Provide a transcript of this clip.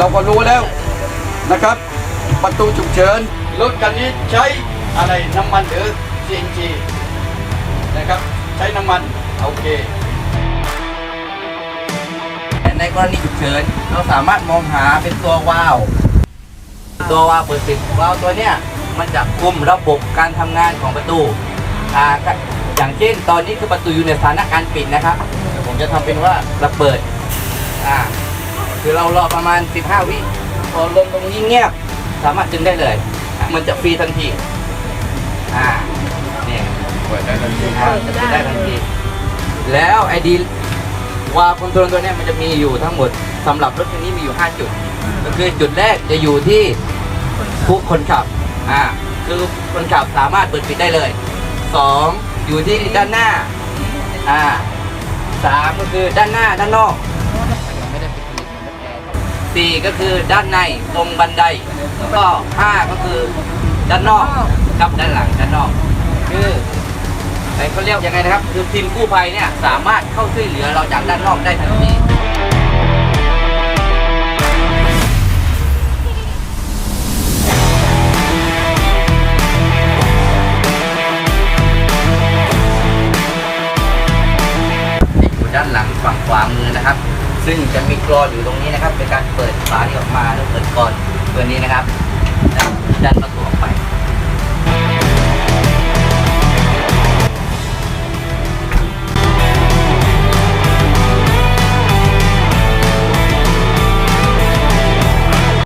เราก็รู้แล้วนะครับ ประตูฉุกเฉินรถคันนี้ใช้อะไรน้ำมันหรือ CNG นะครับใช้น้ำมันโอเค ในกรณีฉุกเฉินเราสามารถมองหาเป็นตัววาล์วตัววาล์วเปิดปิดวาล์วตัวเนี้ยมันจะคุมระบบการทำงานของประตูอ่าอย่างเช่นตอนนี้คือประตูอยู่ในสถานะการปิดนะครับเดี๋ยวผมจะทำเป็นว่าเราเปิดอ่า คือเรารอประมาณ 15 วิพอลมตรงนี้เงียบ สามารถดึงได้เลย มันจะฟรีทันที อ่าเนี่ยเปิดได้ทันทีอ่าจะได้ทันที แล้วไอดีวาคอนโทรลตัวนี้มันจะมีอยู่ทั้งหมดสำหรับรถคันนี้มีอยู่ 5 จุด ก็คือจุดแรกจะอยู่ที่ผู้คนขับ อ่า คือคนขับสามารถเปิดปิดได้เลย 2 อยู่ที่ด้านหน้า อ่าสามก็คือด้านหน้าด้านนอก สี่ก็คือด้านในตรงบันไดแล้วก็ห้าก็คือด้านนอกกับด้านหลังด้านนอก คือไอ้เขาเรียกยังไงนะครับ คือทีมกู้ภัยเนี่ยสามารถเข้าช่วยเหลือเราจากด้านนอกได้ทันทีอยู่ด้านหลังฝั่งขวามือนะครับ ซึ่งจะมีกรอนอยู่ตรงนี้นะครับเป็นการเปิดฝาที่ออกมาแล้วเปิดกรอนตัวนี้นะครับดันมา